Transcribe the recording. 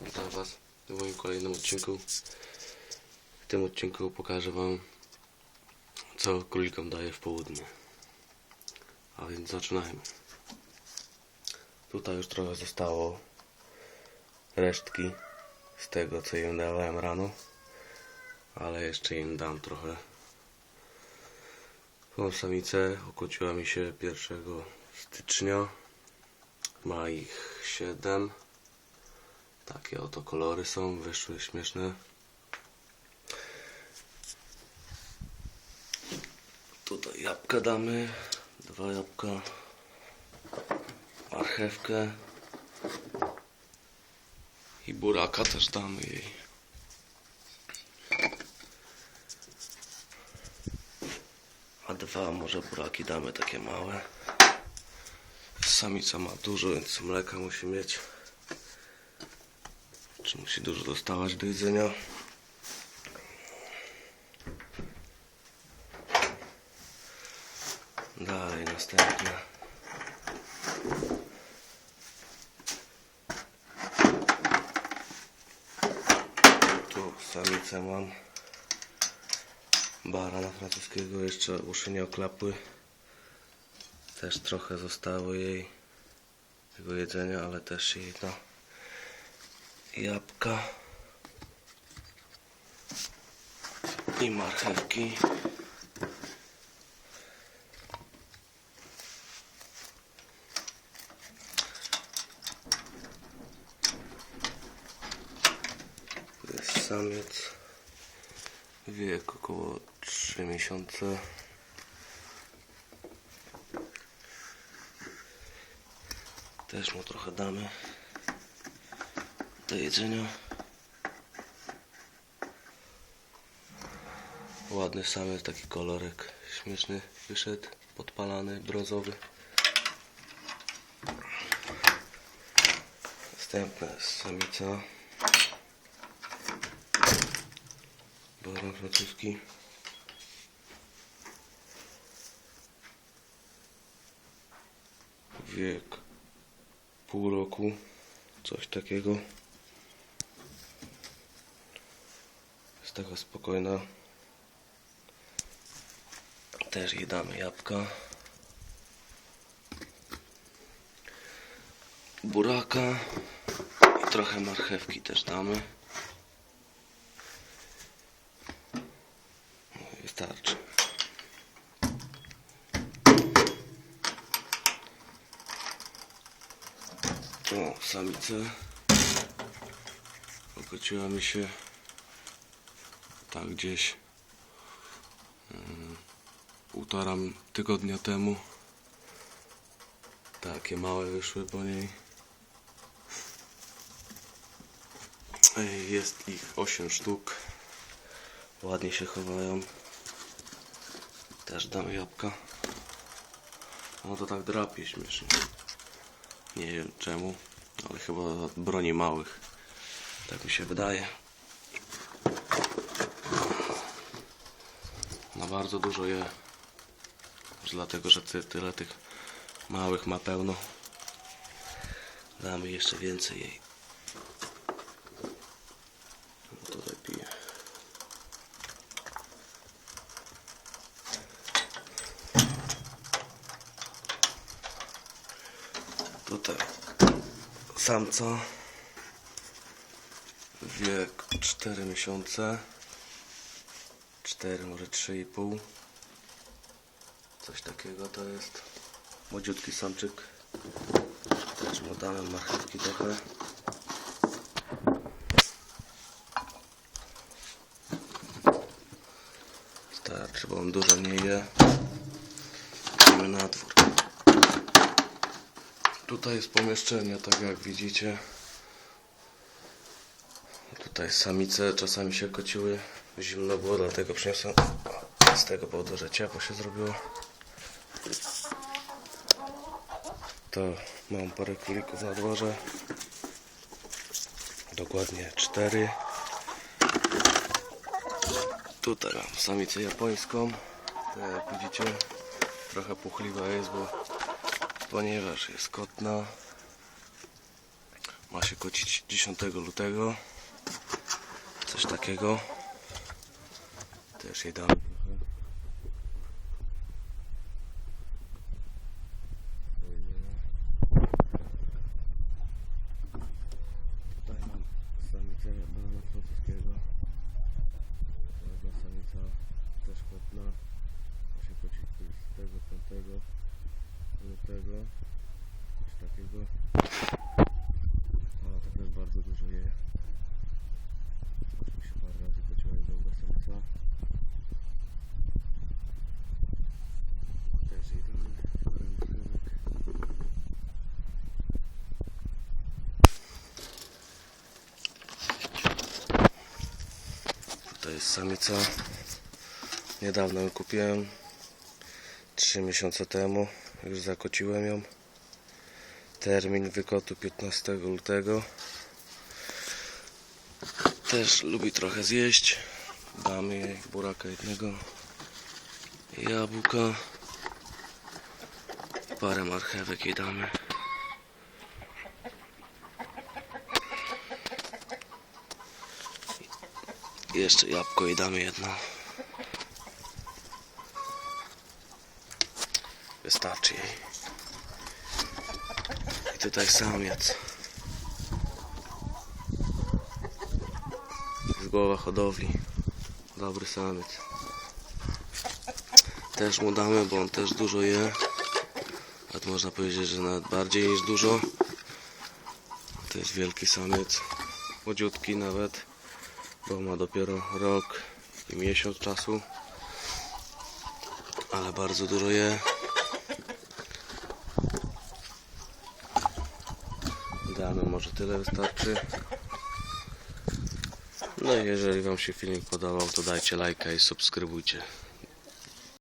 Witam Was w moim kolejnym odcinku. W tym odcinku pokażę Wam, co królikom daje w południe. A więc zaczynajmy. Tutaj już trochę zostało resztki z tego, co im dawałem rano, ale jeszcze im dam trochę. Tą samicę okłóciła mi się 1 stycznia. Ma ich 7. Takie oto kolory są, wyszły śmieszne. Tutaj jabłka damy, dwa jabłka, marchewkę i buraka też damy jej. A dwa może buraki damy takie małe. Samica ma dużo, więc mleka musi mieć. Musi dużo dostawać do jedzenia? Dalej, następne. Tu samicę mam. Barana francuskiego, jeszcze uszy nie oklapły. Też trochę zostało jej tego jedzenia, ale też jej da jabłka i marchewki. Samiec wiek około 3 miesiące. Też mu trochę damy do jedzenia. Ładny samiec, taki kolorek śmieszny wyszedł, podpalany, brązowy. Następna samica. Baran francuski. Wiek pół roku, coś takiego. Taka spokojna. Też jej damy jabłka. Buraka i trochę marchewki też damy. No Wystarczy. O, samice. Mi się tak gdzieś mm, półtora tygodnia temu. Takie małe wyszły po niej. Ej, Jest ich 8 sztuk. Ładnie się chowają. Też dam jabłka. No to tak drapie śmiesznie. Nie wiem czemu, ale chyba broni małych. Tak mi się wydaje. Bardzo dużo je. Może dlatego, że ty, tyle tych małych ma pełno. Damy jeszcze więcej jej. Tutaj piję. Tutaj samca. Wiek 4 miesiące. 4, może 3,5. Coś takiego to jest. Młodziutki samczyk. Też mu damy marchewki trochę. Starczy, bo on dużo nie je. Idziemy na dwór. Tutaj jest pomieszczenie, tak jak widzicie. Tutaj samice czasami się kociły. Zimno było, dlatego przyniosłem z tego powodu, że ciepło się zrobiło. To mam parę królików na dworze. Dokładnie cztery. Tutaj mam samicę japońską. Tak jak widzicie, trochę puchliwa jest, bo ponieważ jest kotna, Ma się kocić 10 lutego. Coś takiego. Też jej damy trochę. Tutaj mam samicę francuskiego. Ładna samica, też chłopna. Ma się kocić 25 lutego. Coś takiego. Ona tak też bardzo dużo je. Już mi się parę razy kociła jest dobra samica. Też jej damy parę marchewek. To jest samica. Niedawno ją kupiłem. 3 miesiące temu. Już zakociłem ją. Termin wykotu 15 lutego. Też lubi trochę zjeść. Damy jej buraka jednego. Jabłka. Parę marchewek jej damy. Jeszcze jabłko jej damy jedno. Wystarczy jej. I tutaj samiec. Z głowa hodowli. Dobry samiec. Też mu damy, bo on też dużo je. To można powiedzieć, że nawet bardziej niż dużo. To jest wielki samiec. Młodziutki nawet. Bo ma dopiero rok i miesiąc czasu. Ale bardzo dużo je. Damy może tyle wystarczy. No i jeżeli Wam się filmik podobał, to dajcie lajka i subskrybujcie.